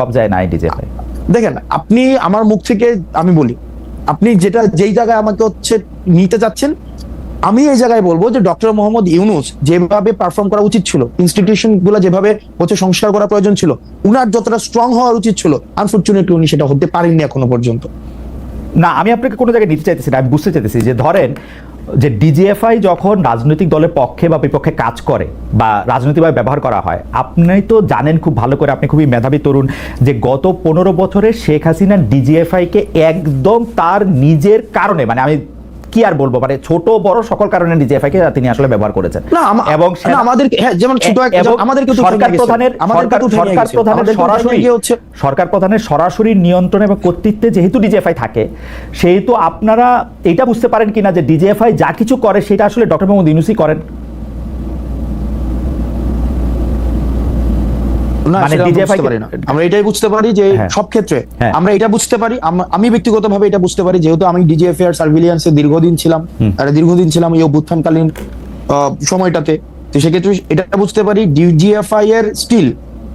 কবজায় নাই ডিজিএফআই দেখেন আপনি আমার মুখ থেকে আমি বলি আপনি যেটা যেই জায়গায় আমাকে হচ্ছে নিতে যাচ্ছেন আমি এই জায়গায় বলব যে ডক্টর মোহাম্মদ ইউনুস যেভাবে পারফর্ম করা উচিত ছিল ইনস্টিটিউশনগুলো যেভাবে হচ্ছে সংস্কার করা প্রয়োজন ছিল উনার যতটা স্ট্রং হওয়ার উচিত ছিল আনফর্চুনেটলি উনি সেটা হতে পারেননি এখনও পর্যন্ত। না আমি আপনাকে কোনো জায়গায় নিতে চাইতেছি না আমি বুঝতে চাইতেছি যে ধরেন যে ডিজিএফআই যখন রাজনৈতিক দলের পক্ষে বা বিপক্ষে কাজ করে বা রাজনৈতিকভাবে ব্যবহার করা হয়, আপনি তো জানেন খুব ভালো করে, আপনি খুবই মেধাবী তরুণ, যে গত পনেরো বছরে শেখ হাসিনা ডিজিএফআইকে একদম তার নিজের কারণে মানে আমি কি আর বলব? মানে ছোট বড় সকল কারণে ডিজিএফআই কে তিনি আসলে ব্যবহার করেছেন। না এবং আমাদের হ্যাঁ যেমন ছোট আমাদের কিন্তু সরকার প্রধানের সরকার সরকার প্রধানের সরাসরি হচ্ছে সরকার প্রধানের সরাসরি নিয়ন্ত্রণ এবং কর্তৃত্বে যেহেতু ডিজিএফআই থাকে সেহেতু আপনারা এটা বুঝতে পারেন কিনা যে ডিজিএফআই যা কিছু করে সেটা আসলে ডক্টর মোহাম্মদ ইউনুসি করেন। মানে আমরা পারি না আমরা এটাই বুঝতে পারি যে হ্যাঁ। সব ক্ষেত্রে হ্যাঁ। আমরা এটা বুঝতে পারি আমি ব্যক্তিগতভাবে এটা বুঝতে পারি যেহেতু আমি সার্ভিলিয়েন্সে দীর্ঘদিন ছিলাম আর দীর্ঘদিন ছিলাম এই অভ্যুত্থানকালীন সময়টাতে তো সেক্ষেত্রে এটা বুঝতে পারি ডিজিএফআই এর স্টিল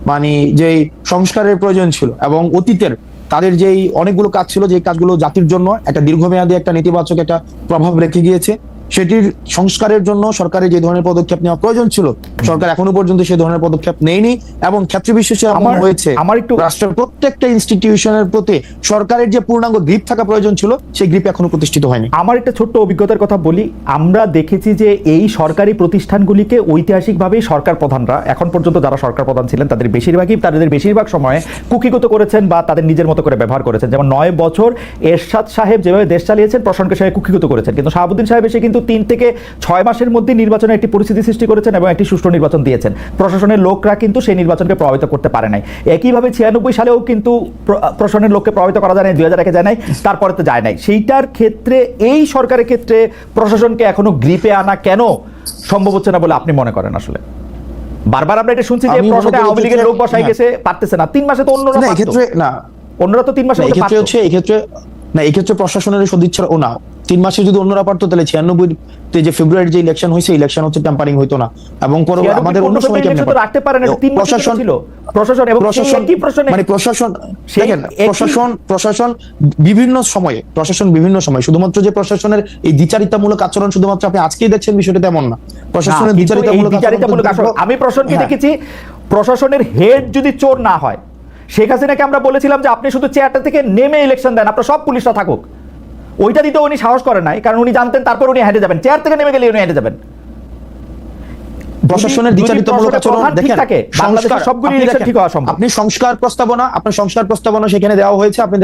মানে যে সংস্কারের প্রয়োজন ছিল এবং অতীতের তাদের যেই অনেকগুলো কাজ ছিল যে কাজগুলো জাতির জন্য একটা দীর্ঘমেয়াদী একটা নেতিবাচক একটা প্রভাব রেখে গিয়েছে সেটির সংস্কারের জন্য সরকারের যে ধরনের পদক্ষেপ নেওয়া প্রয়োজন ছিল সরকার এখনও পর্যন্ত সেই ধরনের পদক্ষেপ নেয়নি এবং ক্ষেত্র বিশেষে এমন আমার- হয়েছে আমার একটু- রাষ্ট্রের প্রত্যেকটা ইনস্টিটিউশনের প্রতি সরকারের যে পূর্ণাঙ্গ গ্রিপ থাকা প্রয়োজন ছিল সেই গ্রিপ এখনও প্রতিষ্ঠিত হয়নি। আমার একটা ছোট্ট অভিজ্ঞতার কথা বলি। আমরা দেখেছি যে এই সরকারি প্রতিষ্ঠানগুলিকে ঐতিহাসিকভাবেই সরকার প্রধানরা এখন পর্যন্ত যারা সরকার প্রধান ছিলেন তাদের বেশিরভাগই তাদের বেশিরভাগ সময়ে কুকিগত করেছেন বা তাদের নিজের মতো করে ব্যবহার করেছেন। যেমন নয় বছর এরশাদ সাহেব যেভাবে দেশ চালিয়েছেন প্রশাসনকে সাহেব কুকিগত করেছেন। কিন্তু শাহাবুদ্দিন সাহেব এসে কিন্তু তিন থেকে ছয় মাসের মধ্যে নির্বাচনের একটি পরিস্থিতি সৃষ্টি করেছেন এবং একটি সুষ্ঠু নির্বাচন দিয়েছেন। প্রশাসনের লোকরা কিন্তু সেই নির্বাচনকে প্রভাবিত করতে পারে নাই। একইভাবে ছিয়ানব্বই সালেও কিন্তু প্রশাসনের লোককে প্রভাবিত করা যায় নাই দুই হাজার একে যায় নাই তারপরে তো যায় নাই। সেইটার ক্ষেত্রে এই সরকারের ক্ষেত্রে প্রশাসনকে এখনও গ্রিপে আনা কেন সম্ভব হচ্ছে না বলে আপনি মনে করেন আসলে? বারবার আমরা এটা শুনছি যে প্রশাসনে আওয়ামী লীগের লোক বসাই। গেছে পারতেছে না। তিন মাসে তো অন্যরা না এক্ষেত্রে না। অন্যরা তো তিন মাসে এক্ষেত্রে হচ্ছে এক্ষেত্রে না এক্ষেত্রে প্রশাসনের সদিচ্ছার ও না। তিন মাসে যদি অন্যরা পারতো তাহলে ছিয়ানব্বই যে ফেব্রুয়ারি যে ইলেকশন হয়েছে ইলেকশন হচ্ছে ট্যাম্পারিং হতো না। এবং আমাদের অন্য সময় কেমনে রাখতে পারে না তিন প্রশাসন ছিল। প্রশাসন এবং প্রশাসন একই প্রশ্নে মানে প্রশাসন দেখেন প্রশাসন প্রশাসন বিভিন্ন সময়ে প্রশাসন বিভিন্ন সময় শুধুমাত্র যে প্রশাসনের এই দ্বিচারিতামূলক আচরণ শুধুমাত্র আপনি আজকেই দেখছেন বিষয়টা তেমন না। প্রশাসনের দ্বিচারিতামূলক আচরণ আমি প্রশাসনকে হ্যাঁ। দেখেছি প্রশাসনের হেড যদি চোর না হয় শেখ হাসিনাকে আমরা বলেছিলাম যে আপনি শুধু চেয়ারটা থেকে নেমে ইলেকশন দেন, আপনার সব পুলিশরা থাকুক। ওইটা দিতে উনি সাহস করেন নাই, কারণ উনি জানতেন তারপর উনি হেঁটে যাবেন। চেয়ার থেকে নেমে গেলে উনি হেঁটে যাবেন। প্রশাসনের যদি দ্বিচারিতামূলক আচরণ দেখেন বাংলাদেশের সবগুলি ঠিক হওয়া সম্ভব। আপনি সংস্কার প্রস্তাবনা আপনার সংস্কার প্রস্তাবনা সেখানে দেওয়া হয়েছে আপনি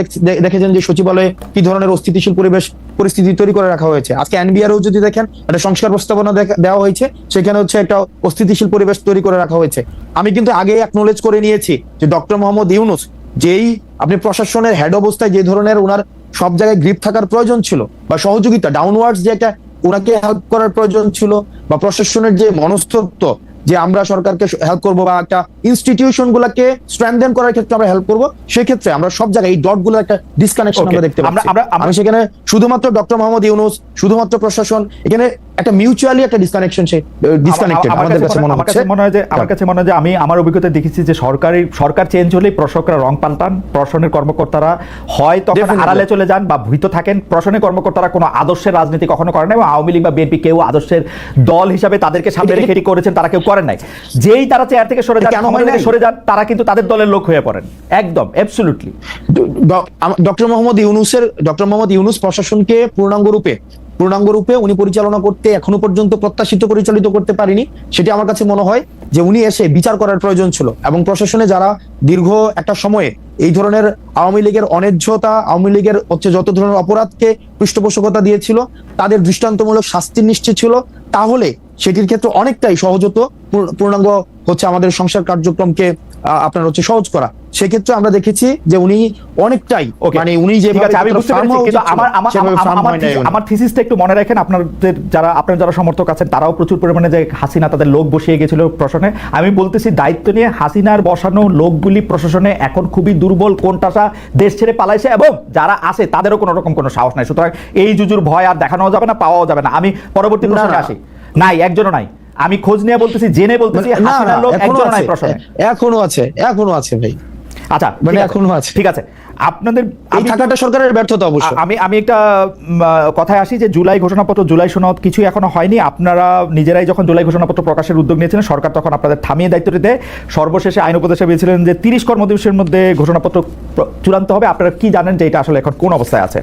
দেখেছেন যে সচিবালয়ে কি ধরনের অস্থিতিশীল পরিবেশ পরিস্থিতি তৈরি করে রাখা হয়েছে আজকে এনবিআরও যদি দেখেন একটা সংস্কার প্রস্তাবনা দেওয়া হয়েছে সেখানে হচ্ছে একটা অস্থিতিশীল পরিবেশ তৈরি করে রাখা হয়েছে আমি কিন্তু আগে একনোলেজ করে নিয়েছি যে ডক্টর মোহাম্মদ ইউনুস যেই আপনি প্রশাসনের হেড অবস্থায় যে ধরনের ওনার সব জায়গায় গ্রিপ থাকার প্রয়োজন ছিল বা সহযোগিতা ডাউনওয়ার্ডস যে একটা ওনাকে হেল্প করার প্রয়োজন ছিল বা প্রশাসনের যে মনস্তত্ব যে আমরা সরকারকে হেল্প করব বা একটা ইনস্টিটিউশন গুলাকে স্ট্রেংথেন করার ক্ষেত্রে আমরা হেল্প করব সেক্ষেত্রে আমরা সব জায়গায় এই ডটগুলো একটা ডিসকানেকশন আমরা দেখতে পাচ্ছি। আমি সেখানে শুধুমাত্র ডক্টর মোহাম্মদ ইউনুস শুধুমাত্র প্রশাসন এখানে একটা মিউচুয়ালি একটা ডিসকানেকশন সে ডিসকানেক্টেড আমাদের কাছে মনে হচ্ছে। মনে হয় যে আমার কাছে মনে হয় যে আমি আমার অভিজ্ঞতা দেখেছি যে সরকারি সরকার চেঞ্জ হলেই প্রশাসকরা রং পাল্টান প্রশাসনের কর্মকর্তারা হয় তখন আড়ালে চলে যান বা ভূত থাকেন। প্রশাসনের কর্মকর্তারা কোনো আদর্শের রাজনীতি কখনো করেন না এবং আওয়ামী লীগ বা বিএনপি কেউ আদর্শের দল হিসাবে তাদেরকে সামনে রেখে করেছেন তারা কেউ করেন নাই। যেই তারা চেয়ার থেকে সরে যান সরে যান তারা কিন্তু তাদের দলের লোক হয়ে পড়েন। একদম অ্যাবসলিউটলি ডক্টর মোহাম্মদ ইউনুসের ডক্টর মোহাম্মদ ইউনুস প্রশাসনকে পূর্ণাঙ্গ রূপে পূর্ণাঙ্গ রূপে উনি পরিচালনা করতে এখনও পর্যন্ত প্রত্যাশিত পরিচালিত করতে পারেনি। সেটি আমার কাছে মনে হয় যে উনি এসে বিচার করার প্রয়োজন ছিল এবং প্রশাসনে যারা দীর্ঘ একটা সময়ে এই ধরনের আওয়ামী লীগের অন্যায্যতা আওয়ামী লীগের হচ্ছে যত ধরনের অপরাধকে পৃষ্ঠপোষকতা দিয়েছিল তাদের দৃষ্টান্তমূলক শাস্তি নিশ্চিত ছিল। তাহলে সেটির ক্ষেত্রে অনেকটাই সহজ হতো। পূর্ণাঙ্গ হচ্ছে আমাদের সংসার কার্যক্রমকে আপনার হচ্ছে সহজ করা। সেক্ষেত্রে আমরা দেখেছি যে উনি অনেকটাই মানে উনি যে আমি বুঝতে পেরেছি আমার আমার আমার- আমার থিস- আমার থিসিসটা একটু মনে রাখেন আপনাদের যারা আপনার যারা সমর্থক আছেন তারাও প্রচুর পরিমাণে যে হাসিনা তাদের লোক বসিয়ে গেছিল প্রশাসনে। আমি বলতেছি দায়িত্ব নিয়ে হাসিনার বসানো লোকগুলি প্রশাসনে এখন খুবই দুর্বল কোনটাসা দেশ ছেড়ে পালাইছে এবং যারা আছে তাদেরও কোনো রকম কোনো সাহস নাই। সুতরাং এই জুজুর ভয় আর দেখানো যাবে না পাওয়াও যাবে না। আমি পরবর্তী প্রশ্নে আসি। নাই একজনও নাই। আমি খোঁজ নিয়ে বলতেছি জেনে বলতেছি হাসিনার লোক এখনও একজনও আছে নাই এখনও আছে এখনও আছে ভাই। আচ্ছা মানে এখনও আছে। ঠিক আছে। আপনাদের এই থাকাটা সরকারের ব্যর্থতা অবশ্য। আমি আমি একটা কথায় আসি যে জুলাই ঘোষণাপত্র জুলাই সনদ কিছুই এখনও হয়নি। আপনারা নিজেরাই যখন জুলাই ঘোষণাপত্র প্রকাশের উদ্যোগ নিয়েছিলেন সরকার তখন আপনাদের থামিয়ে দায়িত্বটি দেয় সর্বশেষে আইন উপদেষ্টা পেয়েছিলেন যে তিরিশ কর্মদিবসের মধ্যে ঘোষণাপত্র চূড়ান্ত হবে। আপনারা কি জানেন যে এটা আসলে এখন কোন অবস্থায় আছে?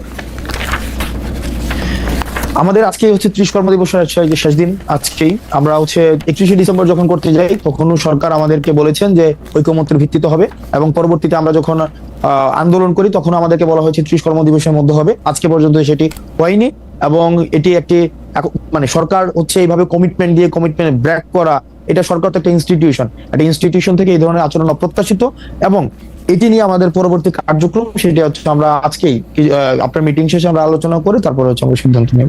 আমাদের আজকে হচ্ছে ত্রিশ কর্মদিবসের শেষ- শেষ দিন আজকেই। আমরা হচ্ছে একত্রিশে ডিসেম্বর যখন করতে যাই, তখনও সরকার আমাদেরকে বলেছেন যে ঐকমত্যের ভিত্তিতে হবে এবং পরবর্তীতে আমরা যখন আন্দোলন করি, তখন আমাদেরকে বলা হয়েছে ত্রিশ কর্ম দিবসের মধ্যে হবে। আজকে পর্যন্ত সেটি হয়নি এবং এটি একটি মানে সরকার হচ্ছে এইভাবে কমিটমেন্ট দিয়ে কমিটমেন্ট ব্র্যাক করা, এটা সরকার তো একটা ইনস্টিটিউশন একটা ইনস্টিটিউশন থেকে এই ধরনের আচরণ অপ্রত্যাশিত এবং এটি নিয়ে আমাদের পরবর্তী কার্যক্রম, সেটি হচ্ছে আমরা আজকেই আপনার মিটিং শেষে আমরা আলোচনা করে তারপরে হচ্ছে আমরা সিদ্ধান্ত নেব।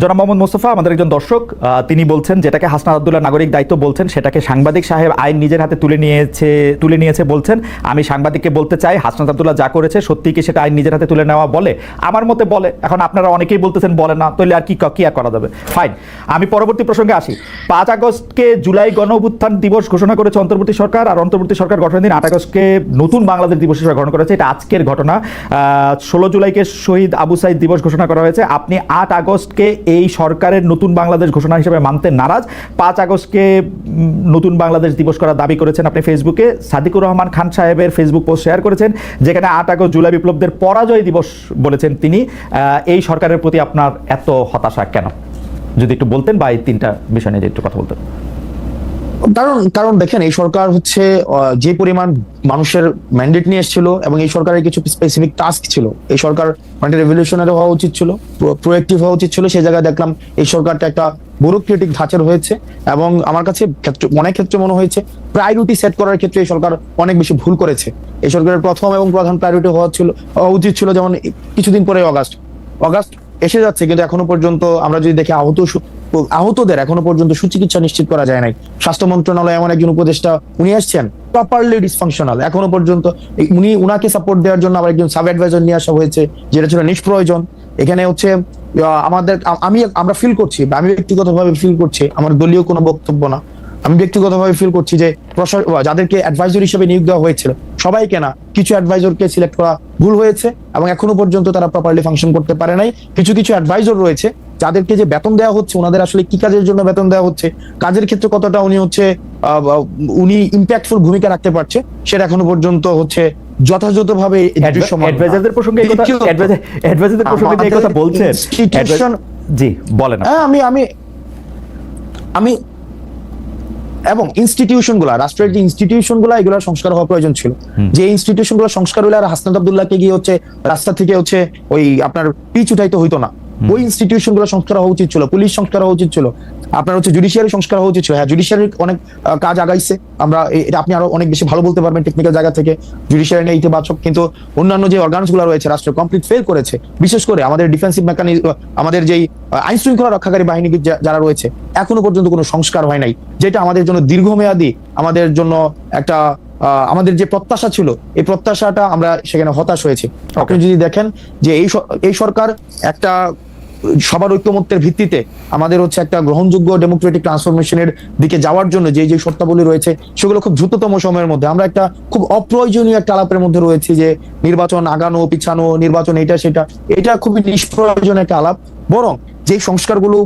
জনাব মোহাম্মদ মোস্তফা, আমাদের একজন দর্শক তিনি বলছেন যেটাকে হাসনাত আবদুল্লাহ নাগরিক দায়িত্ব বলছেন, সেটাকে সাংবাদিক সাহেব আইন নিজের হাতে তুলে নিয়েছে তুলে নিয়েছে বলছেন। আমি সাংবাদিককে বলতে চাই হাসনাত আবদুল্লাহ যা করেছে সত্যি কি সেটা আইন নিজের হাতে তুলে নেওয়া বলে? আমার মতে বলে, এখন আপনারা অনেকেই বলতেছেন বলে না, তাহলে আর কি কি আর করা যাবে? ফাইন আমি পরবর্তী প্রসঙ্গে আসি। পাঁচ আগস্টকে জুলাই গণ দিবস ঘোষণা করেছে অন্তর্বর্তী সরকার, আর অন্তর্বর্তী সরকার গঠনের দিন আট আগস্টকে নতুন বাংলাদেশ দিবস হিসেবে গ্রহণ করেছে। এটা আজকের ঘটনা। ষোলো জুলাইকে শহীদ আবু সাইদ দিবস ঘোষণা করা হয়েছে। আপনি আট আগস্টকে এই সরকারের নতুন বাংলাদেশ ঘোষণা হিসেবে মানতে নারাজ। পাঁচ আগস্টকে নতুন বাংলাদেশ দিবস করার দাবি করেছেন আপনি ফেসবুকে। সাদিকুর রহমান খান সাহেবের ফেসবুক পোস্ট শেয়ার করেছেন, যেখানে আট আগস্ট জুলাই বিপ্লবদের পরাজয় দিবস বলেছেন তিনি। এই সরকারের প্রতি আপনার এত হতাশা কেন? যদি একটু বলতেন বা এই তিনটা বিষয় নিয়ে একটু কথা বলতেন। কারণ কারণ দেখেন, এই সরকার হচ্ছে যে পরিমাণ মানুষের ম্যান্ডেট নিয়ে এসেছিল এবং এই সরকারের কিছু স্পেসিফিক টাস্ক ছিল, এই সরকার মানে রেভলিউশনারি হওয়া উচিত ছিল প্রোয়েক্টিভ হওয়া উচিত ছিল সেই জায়গায় দেখলাম এই সরকারটা একটা ব্যুরোক্রেটিক ধাঁচের হয়েছে এবং আমার কাছে ক্ষেত্রে, অনেক ক্ষেত্রে মনে হয়েছে প্রায়োরিটি সেট করার ক্ষেত্রে এই সরকার অনেক বেশি ভুল করেছে। এই সরকারের প্রথম এবং প্রধান প্রায়োরিটি হওয়া ছিল, হওয়া উচিত ছিল যেমন কিছুদিন পরে অগাস্ট অগাস্ট এসে যাচ্ছে, কিন্তু এখনও পর্যন্ত আমরা যদি দেখি আহত আহতদের এখনও পর্যন্ত সুচিকিৎসা নিশ্চিত করা যায় নাই। স্বাস্থ্য মন্ত্রণালয় এমন একজন উপদেষ্টা উনি আসছেন প্রপারলি ডিসফাংশনাল এখনও পর্যন্ত উনি উনাকে সাপোর্ট দেওয়ার জন্য আবার একজন সাব অ্যাডভাইজার নিয়ে আসা হয়েছে, যেটা ছিল নিষ্প্রয়োজন। এখানে হচ্ছে আমাদের আমি আমরা ফিল করছি আমি ব্যক্তিগতভাবে ফিল করছি, আমার দলীয় কোনো বক্তব্য না। আমি ব্যক্তিগতভাবে ফিল করছি যে যাদেরকে অ্যাডভাইজর হিসেবে নিয়োগ দেওয়া হয়েছিল সবাইকে না কিছু অ্যাডভাইজরকে সিলেক্ট করা ভুল হয়েছে এবং এখনও পর্যন্ত তারা প্রপারলি ফাংশন করতে পারে নাই কিছু কিছু অ্যাডভাইজর রয়েছে যাদেরকে যে বেতন দেওয়া হচ্ছে ওনাদের আসলে কি কাজের জন্য বেতন দেওয়া হচ্ছে কাজের ক্ষেত্রে কতটা উনি হচ্ছে উনি ইম্প্যাক্টফুল ভূমিকা রাখতে পারছে সেটা এখনও পর্যন্ত হচ্ছে যথাযথভাবে। অ্যাডভাইজারদের প্রসঙ্গে এই কথা অ্যাডভাইজারদের প্রসঙ্গে এই কথা বলছেন জি বলেন হ্যাঁ আমি আমি আমি এবং ইনস্টিটিউশনগুলা রাষ্ট্রের যে ইনস্টিটিউশনগুলা এগুলো সংস্কার হওয়া প্রয়োজন ছিল। যে ইনস্টিটিউশনগুলো সংস্কার হইলে আর হাসনাত আবদুল্লাহকে গিয়ে হচ্ছে রাস্তা থেকে হচ্ছে ওই আপনার পিচ উঠাইতে হইতো না। ওই ইনস্টিটিউশনগুলো সংস্কার হওয়া উচিত ছিল পুলিশ সংস্কার হওয়া উচিত ছিল। আপনার হচ্ছে জুডিশিয়ারি সংস্কার হওয়া উচিত ছিল। হ্যাঁ জুডিশিয়ারির অনেক কাজ আগাইছে। আমরা এটা আপনি আরও অনেক বেশি ভালো বলতে পারবেন টেকনিক্যাল জায়গা থেকে। জুডিশিয়ারি নিয়ে ইতিবাচক কিন্তু অন্যান্য যে অর্গানসগুলো রয়েছে রাষ্ট্র কমপ্লিট ফেল করেছে। বিশেষ করে আমাদের ডিফেন্সিভ মেকানিজম আমাদের যেই আইন শৃঙ্খলা রক্ষাকারী বাহিনী যারা রয়েছে এখনও পর্যন্ত কোনো সংস্কার হয় নাই। যেটা আমাদের জন্য দীর্ঘমেয়াদী আমাদের জন্য একটা আহ, আমাদের যে প্রত্যাশা ছিল এই প্রত্যাশাটা আমরা সেখানে হতাশ হয়েছি। আপনি যদি দেখেন যে এই এই সরকার একটা সবার ঐক্যমত্যের ভিত্তিতে আমাদের হচ্ছে একটা গ্রহণযোগ্য ডেমোক্রেটিক ট্রান্সফরমেশনের দিকে যাওয়ার জন্য যে যে শর্তাবলী রয়েছে, সেগুলো খুব দ্রুততম সময়ের মধ্যে। আমরা একটা খুব অপ্রয়োজনীয় একটা আলাপের মধ্যে রয়েছে যে নির্বাচন আগানো, পিছানো, নির্বাচন এটা, সেটা। এটা খুবই নিষ্প্রয়োজন একটা আলাপ। বরং যে সংস্কারগুলো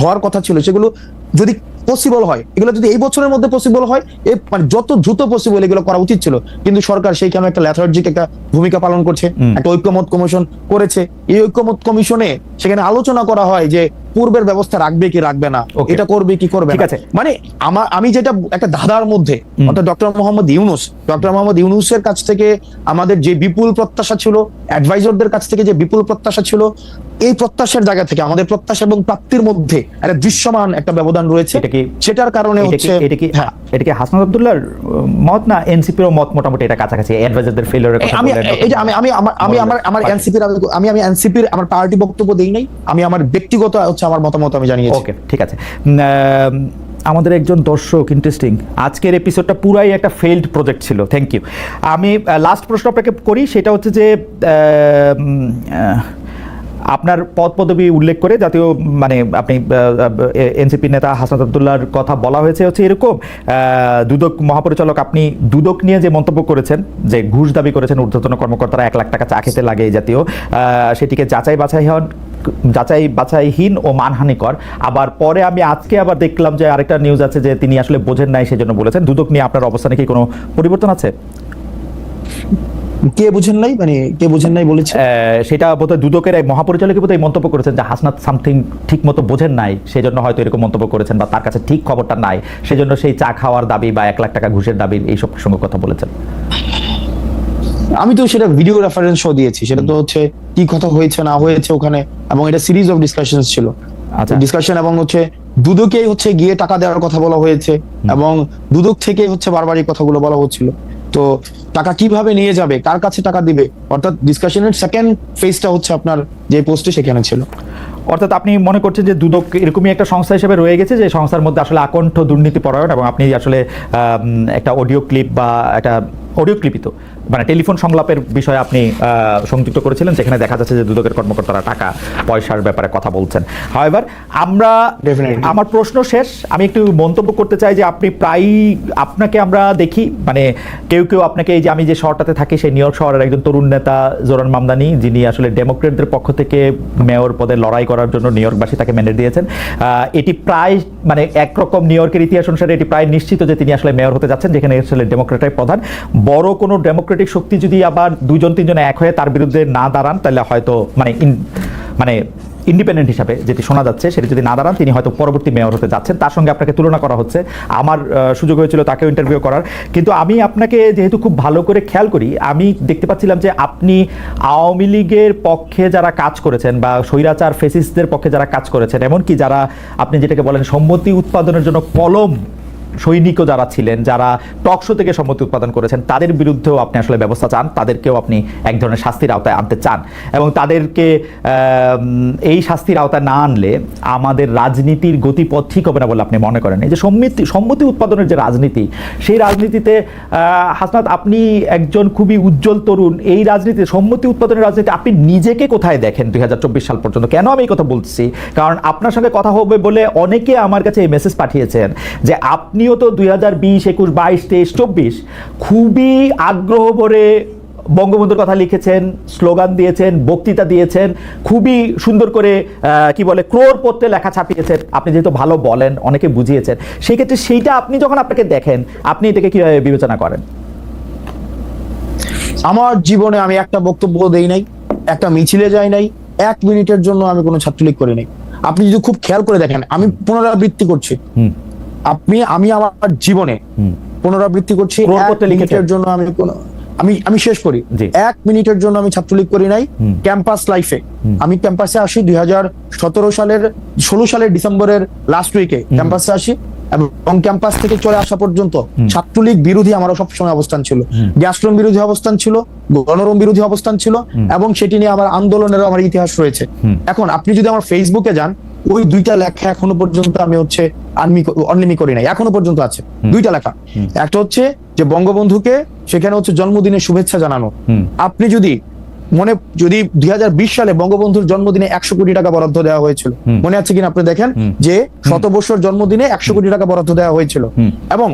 হওয়ার কথা ছিল, সেগুলো যদি পসিবল হয়। এগুলো যদি এই বছরের মধ্যে পসিবল হয় এ মানে যত দ্রুত পসিবল এগুলো করা উচিত ছিল। কিন্তু সরকার সেইখানে একটা ল্যাথার্জিক একটা ভূমিকা পালন করছে একটা ঐক্যমত কমিশন করেছে। এই ঐক্যমত কমিশনে সেখানে আলোচনা করা হয় যে পূর্বের ব্যবস্থা রাখবে কি রাখবে না. এটা করবে কি করবে ঠিক আছে। মানে আমার আমি যেটা একটা ধাঁধার মধ্যে অর্থাৎ ডক্টর মোহাম্মদ ইউনুস ডক্টর মোহাম্মদ ইউনুসের কাছ থেকে আমাদের যে বিপুল প্রত্যাশা ছিল অ্যাডভাইজরদের কাছ থেকে যে বিপুল প্রত্যাশা ছিল এই প্রত্যাশার জায়গা থেকে আমাদের প্রত্যাশা এবং প্রাপ্তির মধ্যে একটা দৃশ্যমান একটা ব্যবধান রয়েছে। এটা কি- সেটার কারণে হচ্ছে এটা কি হ্যাঁ। এটা কি হাসনাত আব্দুল্লাহর মত না এনসিপির মত মোটামুটি এটা কাছাকাছি? অ্যাডভাইজারদের ফেলিওরের কথা আমি এই যে আমি আমি আমার আমি আমার আমার. এনসিপির আমি আমি এনসিপির আমার পার্টি বক্তব্য দেই নাই। আমি আমার ব্যক্তিগত হচ্ছে আমার মতামত আমি জানিয়েছি। ওকে, ঠিক আছে। আমাদের একজন দর্শক ইন্টারেস্টিং আজকের এপিসোডটা পুরাই একটা ফেইল্ড প্রজেক্ট ছিল। থ্যাংক ইউ আমি লাস্ট প্রশ্ন আপনাকে করি, সেটা হচ্ছে যে আপনার পদ পদবি উল্লেখ করে জাতীয় মানে আপনি এনসিপি নেতা হাসান আবদুল্লাহর কথা বলা হয়েছে হচ্ছে এরকম দুদক মহাপরিচালক আপনি দুদক নিয়ে যে মন্তব্য করেছেন, যে ঘুষ দাবি করেছেন ঊর্ধ্বতন কর্মকর্তারা এক লাখ টাকা চা খেতে লাগে জাতীয় সেটিকে যাচাই বাছাই হন যাচাই বাছাইহীন ও মানহানিকর। আবার পরে আমি আজকে আবার দেখলাম যে আরেকটা নিউজ আছে যে তিনি আসলে বোঝেন নাই সেজন্য বলেছেন। দুদক নিয়ে আপনার অবস্থানে কি কোনো পরিবর্তন আছে? কে বুঝেন নাই? মানে কে বুঝেন নাই বলেছে? সেটা বোধহয় দুদকের এক মহাপরিচালকের বোধহয় মন্তব্য করেছেন যে হাসনাত সামথিং ঠিক মতো বোঝেন নাই সেজন্য হয়তো এরকম মন্তব্য করেছেন বা তার কাছে ঠিক খবরটা নাই সেজন্য সেই চা খাওয়ার দাবি বা এক লাখ টাকা ঘুষের দাবি এইসব প্রসঙ্গে কথা বলেছেন। আমি তো সেটা ভিডিও রেফারেন্স শো দিয়েছি। সেটা তো হচ্ছে কি কথা হয়েছে না হয়েছে ওখানে এবং এটা সিরিজ অফ ডিসকাশন ছিল। আচ্ছা। ডিসকাশন এবং হচ্ছে দুদকেই হচ্ছে গিয়ে টাকা দেওয়ার কথা বলা হয়েছে এবং দুদক থেকেই হচ্ছে বারবার এই কথাগুলো বলা হচ্ছিল। তো টাকা কীভাবে নিয়ে যাবে কার কাছে টাকা দিবে? অর্থাৎ ডিসকাশনের সেকেন্ড ফেজটা হচ্ছে আপনার যে পোস্টে সেখানে ছিল। অর্থাৎ আপনি মনে করছেন যে দুদক এরকমই একটা সংস্থা হিসেবে রয়ে গেছে যে সংস্থার মধ্যে আসলে আকণ্ঠ দুর্নীতি পরায়ণ এবং আপনি আসলে একটা অডিও ক্লিপ বা একটা অডিও ক্লিপই তো মানে টেলিফোন সংলাপের বিষয়ে আপনি সংযুক্ত করেছিলেন যেখানে দেখা যাচ্ছে যে দুদকের কর্মকর্তারা টাকা পয়সার ব্যাপারে কথা বলছেন। হাওয়েভার আমরা আমার প্রশ্ন শেষ। আমি একটু মন্তব্য করতে চাই যে আপনি প্রায়ই আপনাকে আমরা দেখি মানে কেউ কেউ আপনাকে এই যে আমি যে শহরটাতে থাকি সেই নিউ ইয়র্ক শহরের একজন তরুণ নেতা জোরান মামদানি যিনি আসলে ডেমোক্রেটদের পক্ষ থেকে মেয়র পদে লড়াই করার জন্য নিউ ইয়র্কবাসী তাকে মেনে দিয়েছেন। এটি প্রায় মানে একরকম নিউ ইয়র্কের ইতিহাস অনুসারে এটি প্রায় নিশ্চিত যে তিনি আসলে মেয়র হতে যাচ্ছেন যেখানে আসলে ডেমোক্রেটাই প্রধান। বড় কোনো ডেমোক্রেটিক শক্তি যদি আবার দুজন, তিনজন এক হয়ে তার বিরুদ্ধে না দাঁড়ান, তাহলে হয়তো মানে মানে ইন্ডিপেন্ডেন্ট হিসাবে যেটি শোনা যাচ্ছে, সেটি যদি না দাঁড়ান, তিনি হয়তো পরবর্তী মেয়র হতে যাচ্ছেন। তার সঙ্গে আপনাকে তুলনা করা হচ্ছে। আমার সুযোগ হয়েছিল তাকেও ইন্টারভিউ করার। কিন্তু আমি আপনাকে যেহেতু খুব ভালো করে খেয়াল করি, আমি দেখতে পাচ্ছিলাম যে আপনি আওয়ামী লীগের পক্ষে যারা কাজ করেছেন বা স্বৈরাচার ফেসিসদের পক্ষে যারা কাজ করেছেন, এমনকি যারা আপনি যেটাকে বলেন সম্মতি উৎপাদনের জন্য কলম সৈনিকও যারা ছিলেন, যারা টকশো থেকে সম্মতি উৎপাদন করেছেন, তাদের বিরুদ্ধেও আপনি আসলে ব্যবস্থা চান, তাদেরকেও আপনি এক ধরনের শাস্তির আওতায় আনতে চান। এবং তাদেরকে এই শাস্তির আওতায় না আনলে আমাদের রাজনীতির গতিপথ ঠিক হবে না বলে আপনি মনে করেন। এই যে সম্মতি সম্মতি উৎপাদনের যে রাজনীতি, সেই রাজনীতিতে হাসনাত আপনি একজন খুবই উজ্জ্বল তরুণ, এই রাজনীতি, সম্মতি উৎপাদনের রাজনীতি আপনি নিজেকে কোথায় দেখেন দুই হাজার চব্বিশ সাল পর্যন্ত? কেন আমি এই কথা বলছি? কারণ আপনার সঙ্গে কথা হবে বলে অনেকে আমার কাছে এই মেসেজ পাঠিয়েছেন যে আপনিও তো দুই হাজার বিশ একুশ বাইশ তেইশ চব্বিশ। খুবই আগ্রহ ভরে বঙ্গবন্ধুর কথা লিখেছেন স্লোগান দিয়েছেন বক্তৃতা দিয়েছেন খুবই সুন্দর করে কি বলে ক্রোর পত্রে লেখা ছাপিয়েছেন। আপনি যেহেতু ভালো বলেন অনেকে বুঝিয়েছেন। সেই ক্ষেত্রে সেইটা আপনি যখন আপনাকে দেখেন আপনি এটাকে কীভাবে বিবেচনা করেন? আমার জীবনে আমি একটা বক্তব্য দেই নাই একটা মিছিলে যাই নাই এক মিনিটের জন্য আমি কোনো ছাত্রলীগ করি নাই। আপনি যদি খুব খেয়াল করে দেখেন আমি পুনরাবৃত্তি করছি। আপনি আমি আমার জীবনে পুনরাবৃত্তি করছি। মিনিটের জন্য আমি কোনো আমি আমি শেষ করি। এক মিনিটের জন্য আমি ছাত্রলীগ করি নাই ক্যাম্পাস লাইফে। আমি ক্যাম্পাসে আসি দুই হাজার সতেরো সালের ষোলো সালের ডিসেম্বরের লাস্ট উইকে ক্যাম্পাসে আসি এবং ক্যাম্পাস থেকে চলে আসা পর্যন্ত ছাত্রলীগ বিরোধী আমারও সবসময় অবস্থান ছিল। হুম। বিরোধী অবস্থান ছিল গণরম বিরোধী অবস্থান ছিল এবং সেটি নিয়ে আমার আন্দোলনের আমার ইতিহাস রয়েছে। এখন আপনি যদি আমার ফেসবুকে যান ওই দুইটা লেখা এখনও পর্যন্ত আমি হচ্ছে অনলিমি করি নাই এখনও পর্যন্ত আছে। দুইটা লেখা। একটা হচ্ছে যে বঙ্গবন্ধুকে সেখানে হচ্ছে জন্মদিনের শুভেচ্ছা জানানো। আপনি যদি মনে যদি দুই সালে বঙ্গবন্ধুর জন্মদিনে একশো কোটি টাকা বরাদ্দ দেওয়া হয়েছিল মনে আছে কিনা আপনি দেখেন? যে শত বছর জন্মদিনে একশো কোটি টাকা বরাদ্দ দেওয়া হয়েছিল। এবং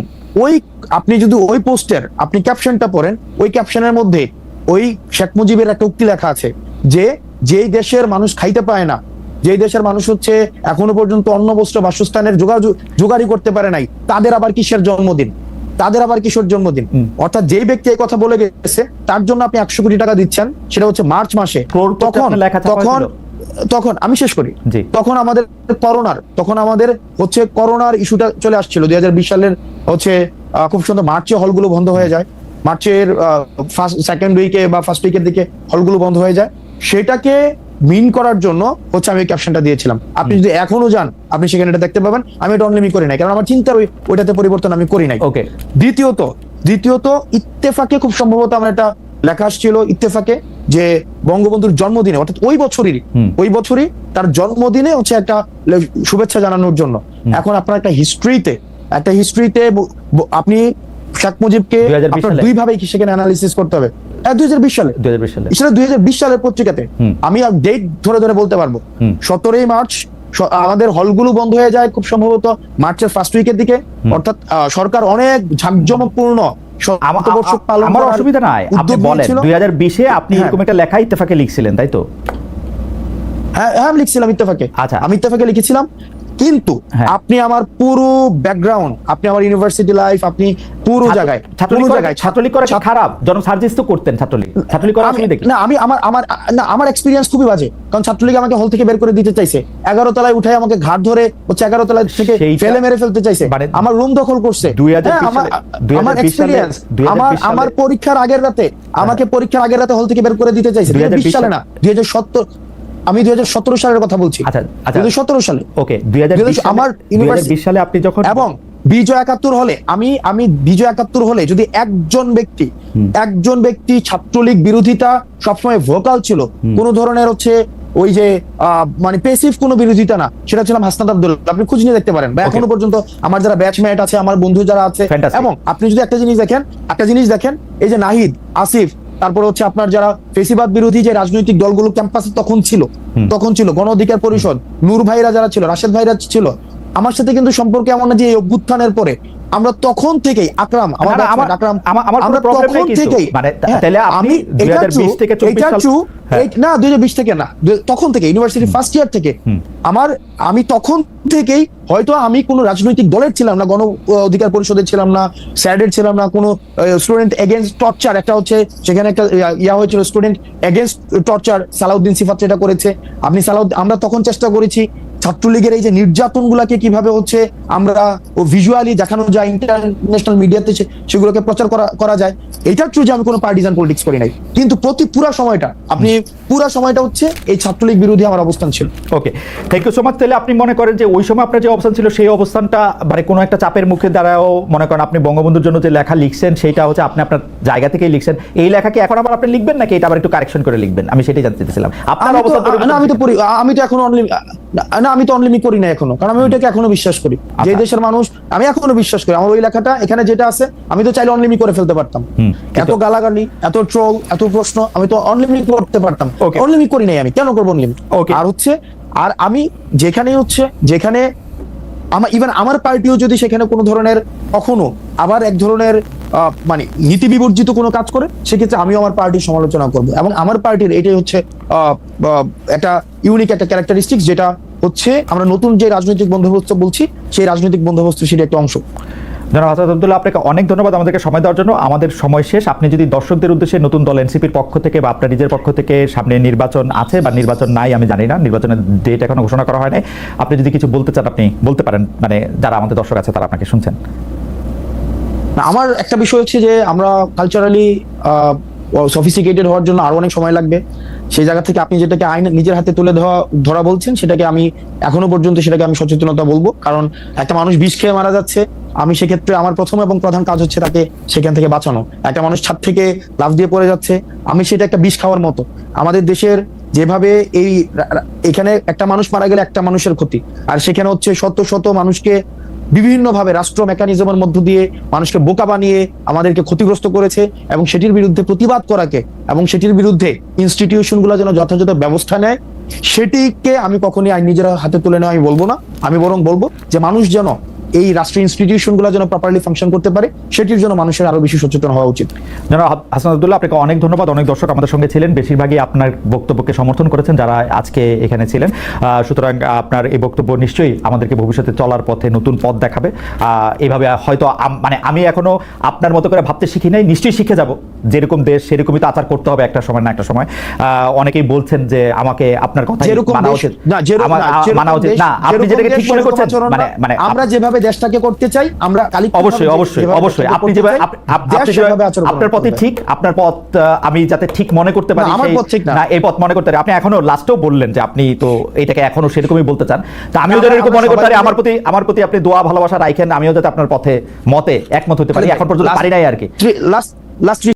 ওই আপনি যদি ওই পোস্টের আপনি ক্যাপশনটা পড়েন ওই ক্যাপশনের মধ্যে ওই শেখ মুজিবের একটা উক্তি লেখা আছে যে যেই দেশের মানুষ খাইতে পায় না যেই দেশের মানুষ হচ্ছে এখনও পর্যন্ত অন্ন বস্ত্র বাসস্থানের যোগাযোগ জোগাড়ি করতে পারে নাই তাদের আবার কিসের জন্মদিন? তাদের আবার কিশোর জন্মদিন? অর্থাৎ যেই ব্যক্তি এই কথা বলে গেছে তার জন্য আপনি একশো কোটি টাকা দিচ্ছেন সেটা হচ্ছে মার্চ মাসে। তখন তখন তখন আমি শেষ করি। তখন আমাদের করোনার তখন আমাদের হচ্ছে করোনার ইস্যুটা চলে আসছিল। দুই হাজার বিশ সালের হচ্ছে খুব সুন্দর মার্চে হলগুলো বন্ধ হয়ে যায়। মার্চের ফার্স্ট সেকেন্ড উইকে বা ফার্স্ট উইকের দিকে হলগুলো বন্ধ হয়ে যায়। সেটাকে মিন করার জন্য হচ্ছে আমি ক্যাপশনটা দিয়েছিলাম। আপনি যদি এখনও যান আপনি সেখানে এটা দেখতে পাবেন। আমি এটা অনলিমি করি নাই কারণ আমার চিন্তার ওই ওইটাতে পরিবর্তন আমি করি নাই। ওকে দ্বিতীয়ত দ্বিতীয়ত ইত্তেফাকে খুব সম্ভবত আমার একটা লেখা আসছিল ইত্তেফাকে যে বঙ্গবন্ধুর জন্মদিনে অর্থাৎ ওই বছরই ওই বছরই তার জন্মদিনে হচ্ছে একটা শুভেচ্ছা জানানোর জন্য। এখন আপনার একটা হিস্ট্রিতে একটা হিস্ট্রিতে আপনি শেখ মুজিবকে দুই ভাবে কি সেখানে অ্যানালিসিস করতে হবে? হ্যাঁ দুই হাজার বিশ সালে। দুই হাজার বিশ সালে। সেটা দুই হাজার বিশ সালের পত্রিকাতে। আমি ডেট ধরে ধরে বলতে পারব। সতেরোই মার্চ আমাদের হলগুলো বন্ধ হয়ে যায় খুব সম্ভবত মার্চের ফার্স্ট উইকের দিকে। অর্থাৎ সরকার অনেক ঝাঁকজমকপূর্ণ আমার অসুবিধা নাই। আপনি বলেন। দুই হাজার বিশে আপনি হ্যাঁ। এরকম একটা লেখা ইত্তেফাকে লিখছিলেন তাই তো? হ্যাঁ হ্যাঁ আমি লিখছিলাম ইত্তেফাকে। আচ্ছা। আমি ইত্তেফাকে লিখেছিলাম। কিন্তু হ্যাঁ। আপনি আমার পুরো ব্যাকগ্রাউন্ড আপনি আমার ইউনিভার্সিটি লাইফ আপনি পুরো জায়গায় পুরো জায়গায় ছাত্রলীগ করা খারাপ জন সার্জিস তো করতেন ছাত্রলীগ। ছাত্রলীগ করা আমি- না আমি আমার আমার না আমার এক্সপিরিয়েন্স খুবই বাজে। কারণ ছাত্রলীগ আমাকে হল থেকে বের করে দিতে চাইছে। এগারো তলায় উঠে আমাকে ঘাট ধরে হচ্ছে এগারো তলায় থেকে ফেলে মেরে ফেলতে চাইছে। মানে আমার রুম দখল করছে। 2020 হ্যাঁ, আমার এক্সপিরিয়েন্স আমার আমার পরীক্ষার আগের রাতে আমাকে পরীক্ষার আগের রাতে হল থেকে বের করে দিতে চাইছে। 2020 দুই সালে। না দুই হাজার সত্তর আমি দুই হাজার সতেরো সালের কথা বলছি। আচ্ছা, আচ্ছা। দুই সালে। ওকে দুই হাজার বিশ আমার বিশ সালে আপনি যখন এবং বিজয় একাত্তর হলে আমি আমি বিজয় একাত্তর হলে যদি একজন ব্যক্তি একজন ব্যক্তি ছাত্রলীগ বিরোধিতা সবসময় ভোকাল ছিল কোন ধরনের হচ্ছে ওই যে আহ, মানে পেসিভ কোনো বিরোধিতা না সেটা ছিলাম হাসনাত আব্দুল আপনি খুঁজ নিয়ে দেখতে পারেন। বা এখনও পর্যন্ত আমার যারা ব্যাচমেট আছে আমার বন্ধু যারা আছে এবং আপনি যদি একটা জিনিস দেখেন একটা জিনিস দেখেন এই যে নাহিদ আসিফ তারপর হচ্ছে আপনার যারা ফেসিবাদ বিরোধী যে রাজনৈতিক দলগুলো ক্যাম্পাসে তখন ছিল তখন ছিল গণ অধিকার পরিষদ নূর ভাইরা যারা ছিল রাশেদ ভাইরা ছিল আমার সাথে কিন্তু সম্পর্কে এমন না যে এই অভ্যুত্থানের পরে আমরা তখন থেকেই আকরাম আমার আমার আকরাম আমার- আমার তখন থেকেই মানে হ্যাঁ, তাহলে আপনি আমি 2020 থেকে 24 সাল- হ্যাঁ। না দুই বিশ থেকে না তখন থেকে ইউনিভার্সিটি ফার্স্ট ইয়ার থেকে। আমার আমি তখন থেকেই হয়তো আমি কোনো রাজনৈতিক দলের ছিলাম না গণ অধিকার পরিষদের ছিলাম না স্যাডের ছিলাম না কোনো স্টুডেন্ট এগেনস্ট টর্চার একটা হচ্ছে সেখানে একটা ইয়া- হয়েছিল student against torture Salahuddin Sifat যেটা করেছে। আপনি সালাউদ্দিন আমরা তখন চেষ্টা করেছি ছাত্রলীগের এই যে নির্যাতন গুলাকে কীভাবে হচ্ছে আমরা ও ভিজুয়ালি দেখানো যায় ইন্টারন্যাশনাল মিডিয়াতে সেগুলোকে প্রচার করা করা যায় এটা ট্রু যে আমি কোনো পার্টিজান পলিটিক্স করি নাই। কিন্তু প্রতি পুরা সময়টা আপনি পুরা সময়টা হচ্ছে এই ছাত্রলীগ বিরোধী আমার অবস্থান ছিল। Okay thank you so much তাহলে আপনি মনে করেন যে ওই সময় আপনার যে অবস্থান ছিল সেই অবস্থানটা মানে কোনো একটা চাপের মুখে দ্বারাও মনে করেন আপনি বঙ্গবন্ধুর জন্য যে লেখা লিখছেন সেটা হচ্ছে আপনি আপনার জায়গা থেকেই লিখছেন। এই লেখাকে এখন আবার আপনি লিখবেন নাকি এটা আবার একটু কারেকশন করে লিখবেন? আমি সেটাই জানতে চাইছিলাম। আপনার না আমি তো আমি তো এখন অনলি না আমি তো অনলিমি করি না এখনও কারণ আমি ওইটাকে এখনও বিশ্বাস করি। যে আচ্ছা। দেশের মানুষ আমি এখনও বিশ্বাস করি। আমার ওই লেখাটা এখানে যেটা আছে আমি তো চাইলে অনলিমি করে ফেলতে পারতাম। এত গালাগালি এত ট্রোল এত প্রশ্ন আমি তো অনলিমি করতে পারতাম। অনলাইনে অনলিমি করি নাই আমি। কেন করব অনলিমি Okay. আর হচ্ছে আর আমি যেখানে হচ্ছে যেখানে আমার ইভেন আমার পার্টিও যদি সেখানে কোনো ধরনের কখনো আবার এক ধরনের মানে নীতি বিবর্জিত কোনো কাজ করে, সেক্ষেত্রে আমিও আমার পার্টির সমালোচনা করব। এবং আমার পার্টির এটাই হচ্ছে একটা ইউনিক একটা ক্যারেক্টারিস্টিক যেটা হচ্ছে আমরা নতুন যে রাজনৈতিক বন্দোবস্ত বলছি, সেই রাজনৈতিক বন্দোবস্ত সেটা একটা অংশ। জনাব হাসান আব্দুল্লাহ। আপনাকে অনেক ধন্যবাদ আমাদেরকে সময় দেওয়ার জন্য। আমাদের সময় শেষ। আপনি যদি দর্শকদের উদ্দেশ্যে নতুন দল এনসিপির পক্ষ থেকে বা আপনার নিজের পক্ষ থেকে সামনে নির্বাচন আছে বা নির্বাচন নাই, আমি জানি না। নির্বাচনের ডেট এখনও ঘোষণা করা হয় নাই আপনি যদি কিছু বলতে চান, আপনি বলতে পারেন। মানে যারা আমাদের দর্শক আছে, তারা আপনাকে শুনছেন। আমার একটা বিষয় হচ্ছে যে আমরা কালচারালি সফিসিকেটেড হওয়ার জন্য আরও অনেক সময় লাগবে। সেই জায়গা থেকে আপনি যেটাকে আইন নিজের হাতে তুলে ধরা ধরা বলছেন, সেটাকে আমি এখনও পর্যন্ত সেটাকে আমি সচেতনতা বলব। কারণ একটা মানুষ বিষ খেয়ে মারা যাচ্ছে, আমি সেক্ষেত্রে আমার প্রথম এবং প্রধান কাজ হচ্ছে তাকে সেখান থেকে বাঁচানো। একটা মানুষ ছাদ থেকে লাফ দিয়ে পড়ে যাচ্ছে, আমি সেটা একটা বিষ খাওয়ার মতো। আমাদের দেশের যেভাবে এই, এখানে একটা মানুষ মারা গেলে একটা মানুষের ক্ষতি, আর সেখানে হচ্ছে শত শত মানুষকে বিভিন্নভাবে রাষ্ট্র মেকানিজমের মধ্য দিয়ে মানুষকে বোকা বানিয়ে আমাদেরকে ক্ষতিগ্রস্ত করেছে এবং সেটির বিরুদ্ধে প্রতিবাদ করাকে এবং সেটির বিরুদ্ধে ইনস্টিটিউশনগুলো যেন যথাযথ ব্যবস্থা নেয়, সেটিকে আমি কখনই আইন নিজের হাতে তুলে নেওয়া আমি বলব না। আমি বরং বলব যে মানুষ যেন এই রাষ্ট্রীয় ইনস্টিটিউশনগুলো যেন প্রপারলি ফাংশন করতে পারে সেটির জন্য মানুষের আরও বেশি সচেতন হওয়া উচিত। জনাব হাসান আব্দুল্লাহ আপনাকে অনেক ধন্যবাদ। অনেক দর্শক আমাদের সঙ্গে ছিলেন। বেশিরভাগই আপনার বক্তব্যকে সমর্থন করেছেন যারা আজকে এখানে ছিলেন। সুতরাং আপনার এই বক্তব্য নিশ্চয়ই আমাদেরকে ভবিষ্যতে চলার পথে নতুন পথ দেখাবে। আহ, এইভাবে হয়তো মানে আমি এখনও আপনার মতো করে ভাবতে শিখি নাই। নিশ্চয়ই শিখে যাব। যেরকম দেশ সেরকমই তো আচার করতে হবে একটা সময় না একটা সময়। আহ, অনেকেই বলছেন যে আমাকে আপনার কথা মানা উচিত। না আপনি যেটাকে ঠিক মনে করছেন মানে মানে আমরা যেভাবে দেশটাকে করতে চাই আমরা কালি অবশ্যই অবশ্যই অবশ্যই। আপনি যে আপ- আপ- আপনি যে- আপনার পথে ঠিক আপনার পথ আমি যাতে ঠিক মনে করতে পারি আমার পথ ঠিক না। এই পথ মনে করতে পারি। আপনি এখনও লাস্টেও বললেন যে আপনি তো এটাকে এখনও সেরকমই বলতে চান। তা আমিও যেন এরকম মনে করতে পারি আমার প্রতি আমার প্রতি আপনি দোয়া ভালোবাসা রাখেন আমিও যাতে আপনার পথে মতে একমত হতে পারি। এখন পর্যন্ত পারি নাই আর কি। Last last